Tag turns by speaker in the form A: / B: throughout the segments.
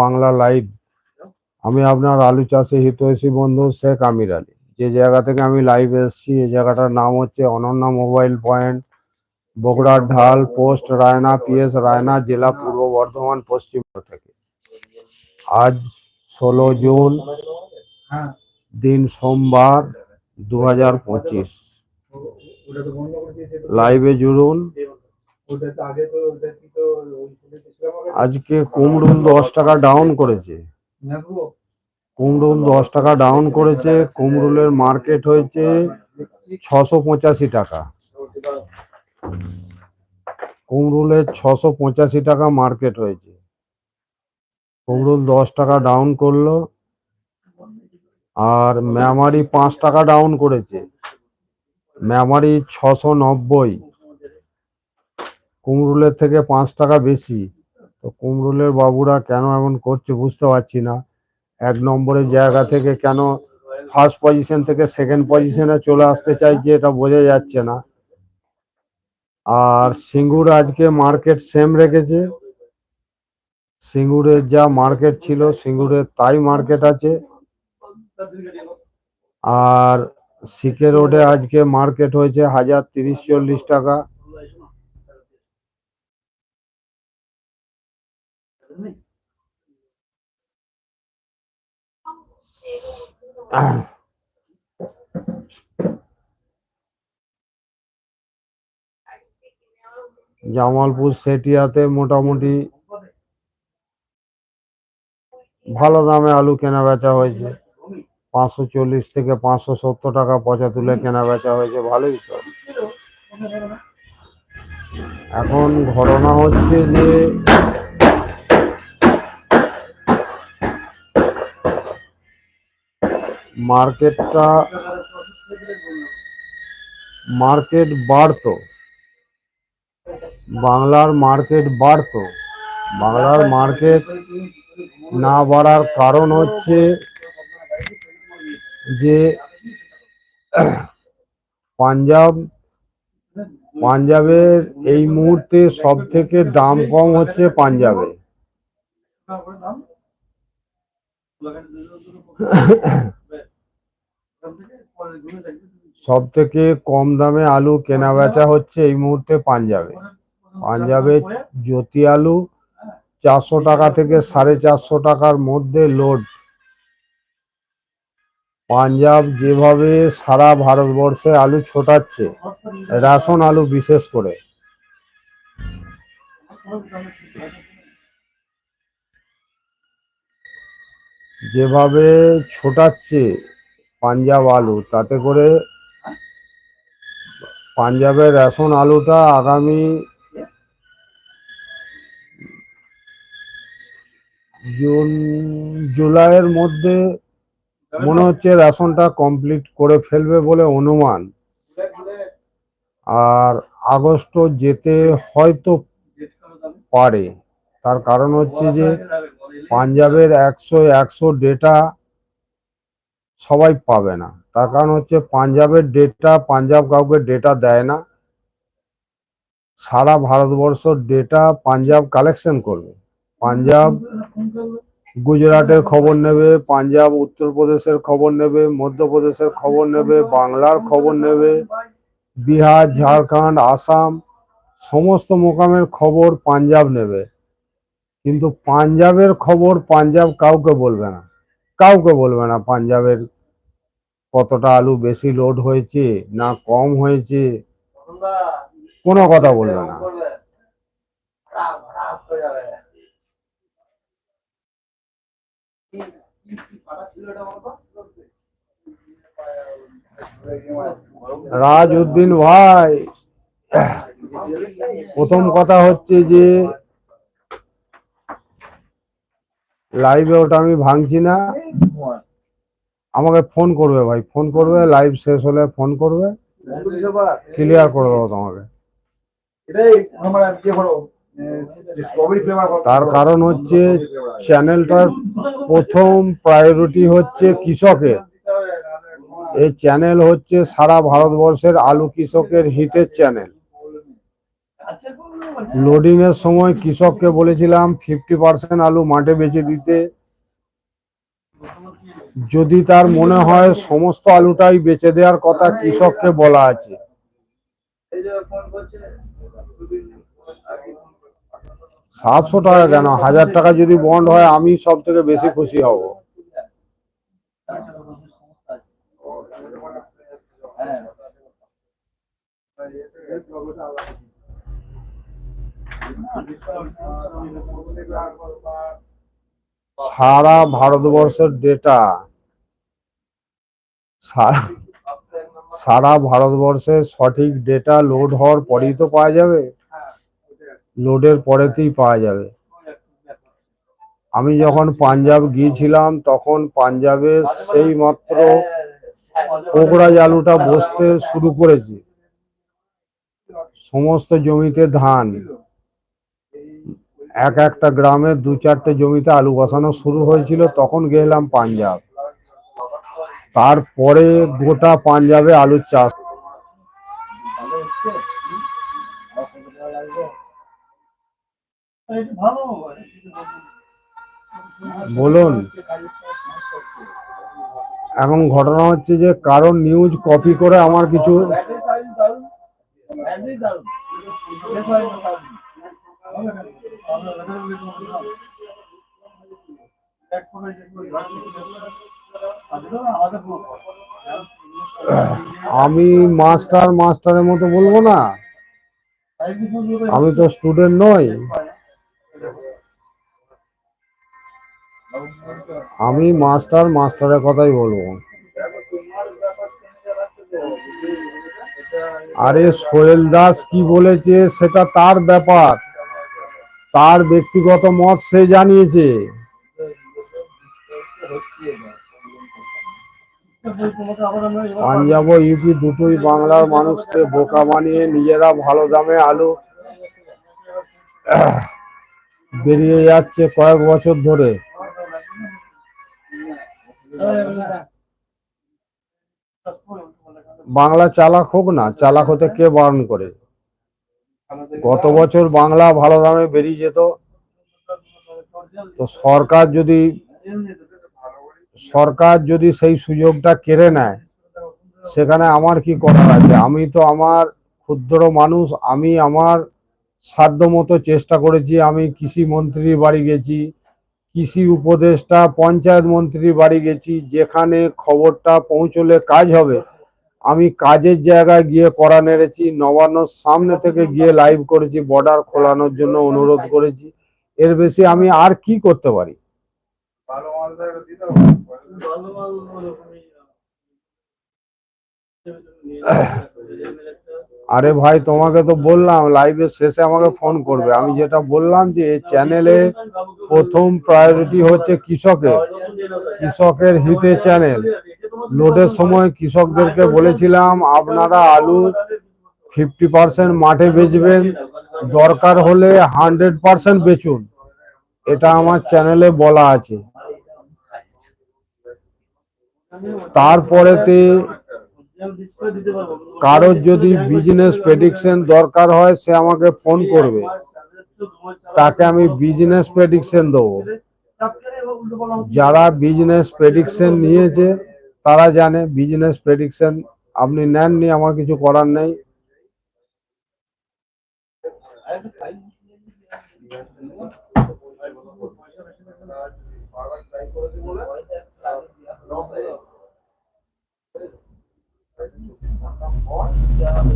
A: Bangla live. আমি আপনার আলু চাষে হিতৈষী বন্ধু শেখ আমির আলী। যে জায়গা থেকে আমি লাইভ এসেছি, এই জায়গাটার নাম হচ্ছে অনন্যা মোবাইল পয়েন্ট, বগুড়ার ঢাল, পোস্ট, রায়না, পিএস, রায়না জেলা পূর্ব বর্ধমান, পশ্চিম থেকে। আজ ষোলো জুন দিন সোমবার দু হাজার পঁচিশ। লাইভে জুড়ুন। আজকে কুমড়ুল দশ টাকা ডাউন করেছে। কুমড়ুল দশ টাকা ডাউন করেছে কুমরুলের মার্কেট হয়েছে ছশো পঁচাশি টাকা। কুমড়ুলের ছশো পঁচাশি টাকা মার্কেট হয়েছে। কুমড়ুল দশ টাকা ডাউন করল আর মেমারি পাঁচ টাকা ডাউন করেছে। মেমারি ছশো নব্বই। কুমড়ুলের থেকে পাঁচ টাকা বেশি। তো কুমরুলের বাবুরা কেন এমন করছে বুঝতে পারছি না। এক নম্বরের জায়গা থেকে কেন ফার্স্ট পজিশন থেকে সেকেন্ড পজিশনে চলে আসতে চাইছে এটা বোঝা যাচ্ছে না। আর সিঙ্গুর আজকে মার্কেট সেম রেখেছে। সিঙ্গুরের যা মার্কেট ছিল, সিঙ্গুরের তাই মার্কেট আছে। আর সিকে রোডে আজকে মার্কেট হয়েছে হাজার তিরিশ চল্লিশ টাকা। জামালপুর সেটিয়াতে মোটামুটি ভালো দামে আলু কেনা বেচা হয়েছে। পাঁচশো চল্লিশ থেকে পাঁচশো সত্তর টাকা পচা তুলে কেনা বেচা হয়েছে, ভালোই তো। এখন ঘটনা হচ্ছে যে মার্কেটটা মার্কেট বাড়তো। বাংলার মার্কেট বাড়তো। বাংলার মার্কেট না বাড়ার কারণ হচ্ছে যে পাঞ্জাব, পাঞ্জাবের এই মুহূর্তে সব থেকে দাম কম হচ্ছে পাঞ্জাবে। সব থেকে কম দামে আলু কেনা বেচা হচ্ছে এই মুহূর্তে পাঞ্জাবে। পাঞ্জাবে জ্যোতি আলু চারশো টাকা থেকে সাড়ে চারশো টাকার মধ্যে লোড। পাঞ্জাব যেভাবে সারা ভারতবর্ষে আলু ছোটাচ্ছে, রেশন আলু বিশেষ করে। যেভাবে ছোটাচ্ছে পাঞ্জাব আলু, তাতে করে পাঞ্জাবের রেশন আলুটা আগামী জুন, জুলাইয়ের মধ্যে মনে হচ্ছে রেশনটা কমপ্লিট করে ফেলবে বলে অনুমান। আর আগস্ট যেতে হয়তো পারে, তার কারণ হচ্ছে যে পাঞ্জাবের একশো একশো ডেটা সবাই পাবে না। তার কারণ হচ্ছে পাঞ্জাবের ডেটা পাঞ্জাব কাউকে ডেটা দেয় না। সারা ভারতবর্ষ ডেটা পাঞ্জাব কালেকশন করবে। পাঞ্জাব গুজরাটের খবর নেবে, পাঞ্জাব উত্তরপ্রদেশের খবর নেবে, মধ্যপ্রদেশের খবর নেবে, বাংলার খবর নেবে, বিহার, ঝাড়খণ্ড, আসাম, সমস্ত মোকামের খবর পাঞ্জাব নেবে। কিন্তু পাঞ্জাবের খবর পাঞ্জাব কাউকে বলবে না। কাউকে বলবে না, পাঞ্জাবের কতটা আলু বেশি লোড হয়েছে না কম হয়েছে, কোনো কথা বলবে না। রাজ উদ্দিন ভাই, প্রথম কথা হচ্ছে যে লাইভে ওটা আমি ভাঙছি না। আমাকে ফোন করবে ভাই ফোন করবে লাইভ শেষ হলে ফোন করবে। ক্লিয়ার করে দেবো তোমাকে। তার কারণ হচ্ছে চ্যানেলটার প্রথম প্রায়োরিটি হচ্ছে কৃষকের। এই চ্যানেল হচ্ছে সারা ভারতবর্ষের আলু কৃষকের হিতের চ্যানেল লোডিং এর সময় কৃষককে বলেছিলাম ফিফটি পার্সেন্ট আলু মাঠে বেচে দিতে। যদি তার মনে হয় সমস্ত আলুটাই বেচে দেওয়ার কথা কৃষককে বলা আছে। সাতশো টাকা কেন? হাজার টাকা যদি বন্ড হয়, আমি সব থেকে বেশি খুশি হব। সারা ভারতবর্ষের ডেটা সারা ভারতবর্ষের সঠিক ডেটা লোড হওয়ার পরেই তো পাওয়া যাবে। লোডের পরেতেই পাওয়া যাবে। আমি যখন পাঞ্জাব গিয়েছিলাম, তখন পাঞ্জাবে সেই মাত্র পোকরাজ জালুটা বসতে শুরু করেছে। সমস্ত জমিতে ধান। এক একটা গ্রামে দু চারটে জমিতে আলু বসানো শুরু হয়েছিল, তখন গেলাম পাঞ্জাব। তারপরে গোটা পাঞ্জাবে আলুর চাষ। বলুন, এখন ঘটনা হচ্ছে যে কারণ নিউজ কপি করে আমার কিছু আমি মাস্টার, মাস্টারের মতো বলব না। আমি তো স্টুডেন্ট নই। আমি মাস্টার, মাস্টারের কথাই বলব। আরে সোহেল দাস কি বলেছে, সেটা তার ব্যাপার। তার ব্যক্তিগত মত সে জানিয়েছে। পাঞ্জাব ও ইউপি দুটোই বাংলার মানুষকে বোকা বানিয়ে নিজেরা ভালো দামে আলু, বেরিয়ে যাচ্ছে কয়েক বছর ধরে। বাংলা চালাক হোক না, চালাক হতে কে বারণ করে? গত বছর বাংলা ভালো দামে বেরিয়ে যেত। তো সরকার যদি সরকার যদি সেই সুযোগটা কেড়ে নেয়, সেখানে আমার কি করার আছে? আমি তো আমার ক্ষুদ্র মানুষ, আমি আমার সাধ্য মতো চেষ্টা করেছি, আমি কৃষি মন্ত্রীর বাড়ি গেছি, কৃষি উপদেষ্টা, পঞ্চায়েত মন্ত্রীর বাড়ি গেছি, যেখানে খবরটা পৌঁছলে কাজ হবে। আমি কাজের জায়গায় গিয়ে করা নেড়েছি নবান্নর সামনে থেকে গিয়ে লাইভ করেছি বর্ডার খোলানোর জন্য অনুরোধ করেছি। এর বেশি আমি আর কি করতে পারি? আরে ভাই, তোমাকে তো বললাম লাইভের শেষে আমাকে ফোন করবে। আমি যেটা বললাম যে চ্যানেলে প্রথম প্রায়োরিটি হচ্ছে কৃষকের। কৃষকের হিতে চ্যানেল লোডের সময় কৃষকদেরকে বলেছিলাম, আপনারা আলু ফিফটি পার্সেন্ট মাঠে বেচবেন, দরকার হলে হান্ড্রেড পার্সেন্ট বেচুন। এটা আমার চ্যানেলে বলা আছে। তারপরেতে কারোর যদি বিজনেস প্রেডিকশন দরকার হয়, সে আমাকে ফোন করবে। তাকে আমি বিজনেস প্রেডিকশন দেবো। যারা বিজনেস প্রেডিকশন নিয়েছে তারা জানে বিজনেস প্রেডিকশন আপনি নেননি, আমার কিছু করার নেই।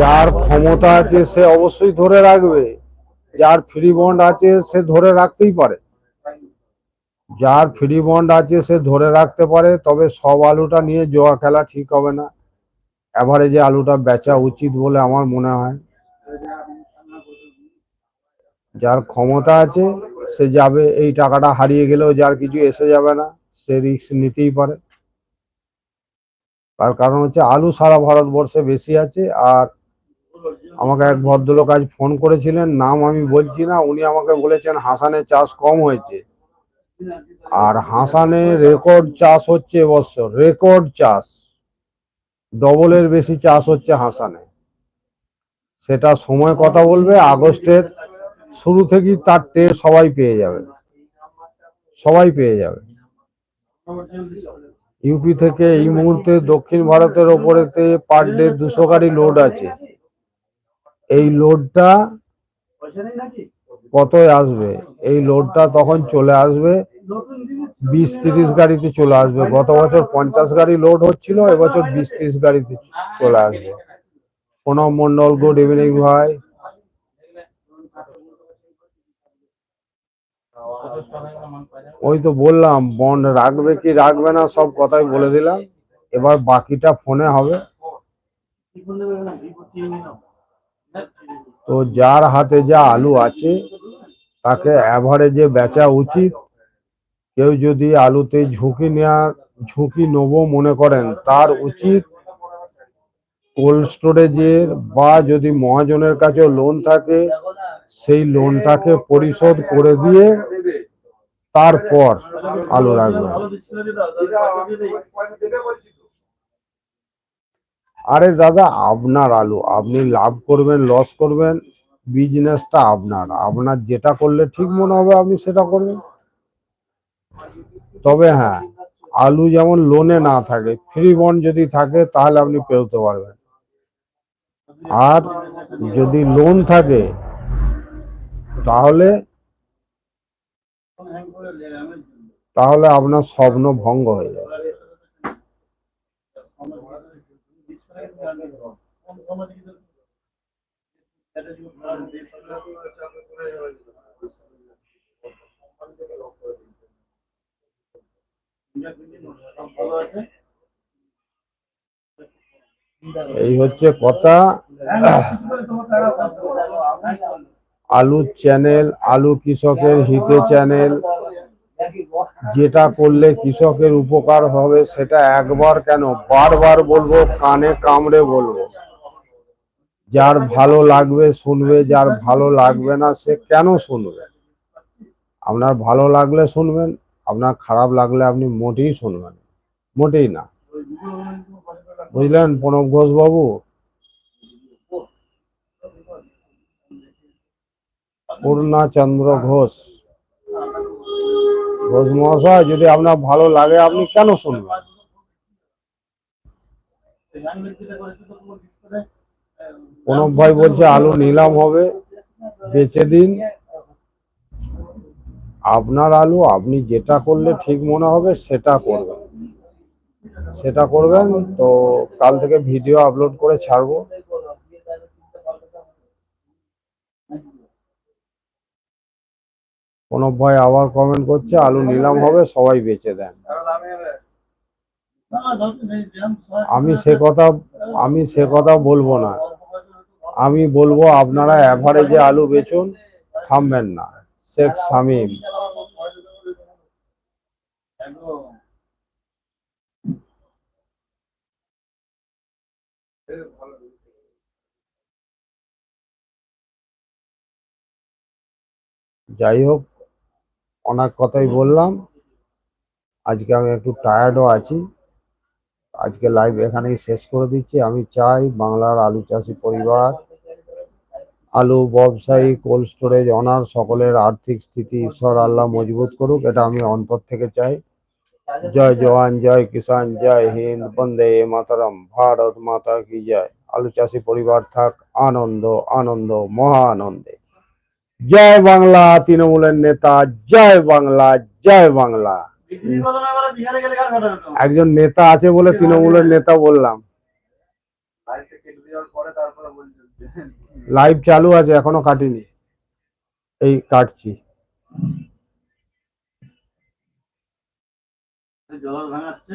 A: যার ক্ষমতা আছে সে অবশ্যই ধরে রাখবে, যার ফ্রি বন্ড আছে সে ধরে রাখতেই পারে। যার ফ্রি বন্ড আছে সে ধরে রাখতে পারে, তবে সব আলুটা নিয়ে জোয়া খেলা ঠিক হবে না। অ্যাভারেজে আলুটা বেচা উচিত বলে আমার মনে হয়। যার ক্ষমতা আছে, সে যাবে, এই টাকাটা হারিয়ে গেলেও যার কিছু এসে যাবে না, সে রিস্ক নিতেই পারে। তার কারণ হচ্ছে আলু সারা ভারতবর্ষে বেশি আছে, আর আমাকে এক ভদ্রলোক আজ ফোন করেছিলেন, নাম আমি বলছি না, উনি আমাকে বলেছেন হাসানের চাষ কম হয়েছে। আর হাসানে রেকর্ড চাষ হচ্ছে এবছর রেকর্ড চাষ। ডবলের বেশি চাষ হচ্ছে হাসানে। সেটা সময় কথা বলবে, আগস্টের শুরু থেকেই তার টে সবাই পেয়ে যাবে। সবাই পেয়ে যাবে। ইউপি থেকে এই মুহূর্তে দক্ষিণ ভারতের ওপরেতে পার ডে দুশো গাড়ি লোড আছে। এই লোডটা কতই আসবে? এই লোডটা তখন চলে আসবে বিশ তিরিশ গাড়িতে চলে আসবে। গত বছর পঞ্চাশ গাড়ি লোড হচ্ছিল, এবছর বিশ তিরিশ গাড়িতে চলে আসবে। প্রণব মন্ডল গুড ইভিনিং ভাই। ওই তো বললাম বন্ড রাখবে কি রাখবে না, সব কথাই বলে দিলাম। এবার বাকিটা ফোনে হবে। তো যার হাতে যা আলু আছে, তাকে অ্যাভারেজে বেচা উচিত। কেউ যদি আলুতে ঝুঁকি নেওয়ার ঝুঁকি নেব মনে করেন, তার উচিত কোল্ড স্টোরেজের বা যদি মহাজনের কাছে লোন থাকে, সেই লোনটাকে পরিশোধ করে দিয়ে তারপর আলু রাখবেন। আরে দাদা, আপনার আলু, আপনি লাভ করবেন লস করবেন বিজনেসটা আপনার। আপনার যেটা করলে ঠিক মনে হবে, আপনি সেটা করবেন। তবে হ্যাঁ আলু যেমন লোনে না থাকে ফ্রি বন্ড যদি থাকে, তাহলে আপনি পেরোতে পারবেন। আর যদি লোন থাকে, তাহলে তাহলে আপনার স্বপ্ন ভঙ্গ হয়ে যাবে। এই হচ্ছে কথা। আলুর চ্যানেল, আলু কৃষকের হিতে চ্যানেল। যেটা করলে কৃষকের উপকার হবে, সেটা একবার কেন? বারবার বলব, কানে কামড়ে বলব। যার ভালো লাগবে, শুনবে। যার ভালো লাগবে না, সে কেন শুনবে? আপনার ভালো লাগলে শুনবেন আপনার খারাপ লাগলে আপনি মোটেই শুনবেন মোটেই না। বুঝলেন, প্রণব ঘোষ বাবু পূর্ণাচন্দ্র ঘোষ। ঘোষ মহাশয়, যদি আপনার ভালো লাগে, আপনি কেন শুনবেন? প্রণব ভাই বলছে, আলু নিলাম হবে, বেচে দিন। আপনার আলু আপনি যেটা করলে ঠিক মনে হবে, সেটা করবেন। সেটা করবেন, তো কাল থেকে ভিডিও আপলোড করে ছাড়বো। প্রণব ভাই আবার কমেন্ট করছে, আলু নিলাম হবে, সবাই বেচে দেন। আমি সে কথা, আমি সে কথা বলব না। আমি বলব আপনারা অ্যাভারেজে আলু বেচুন, থামবেন না। শেখ শামীম। যাই হোক, অনেক কথাই বললাম। আজকে আমি একটু টায়ার্ডও আছি। আজকে লাইভ এখানেই শেষ করে দিচ্ছি। আমি চাই বাংলার আলু চাষি পরিবার আলু ব্যবসায়ী কোল্ড স্টোরেজ অনার সকলের আর্থিক স্থিতি ঈশ্বর আল্লাহ মজবুত করুক এটা আমি অন্তর থেকে চাই। জয় জওয়ান জয় কিষান জয় হিন্দ বন্দে মাতারাম ভারত মাতা কি জয়। আলু চাষি পরিবার থাক আনন্দ আনন্দ মহা আনন্দে। জয় বাংলা তৃণমূলের নেতা জয় বাংলা জয় বাংলা। একজন নেতা আছে বলে তৃণমূলের নেতা বললাম। লাইভ চালু আছে এখনও কাটিনি। এই কাটছি।
B: জল ভাঙাচ্ছে।